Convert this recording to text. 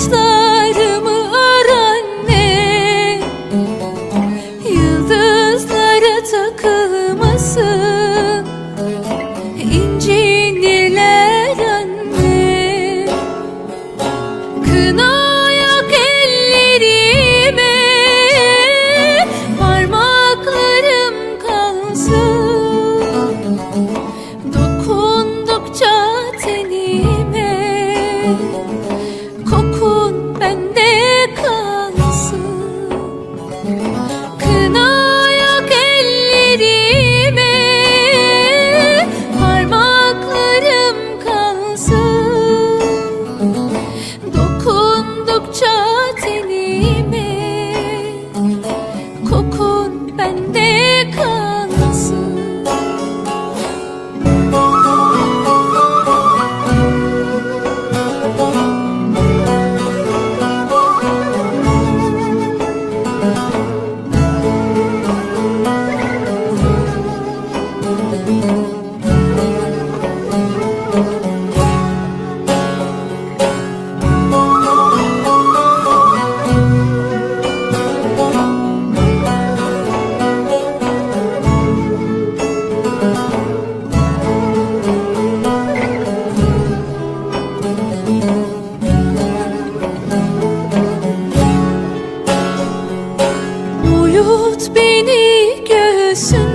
saçlarımı aranne Yıldızlara takılmasın. İnciniler anne. Kına koku Tut beni göğsün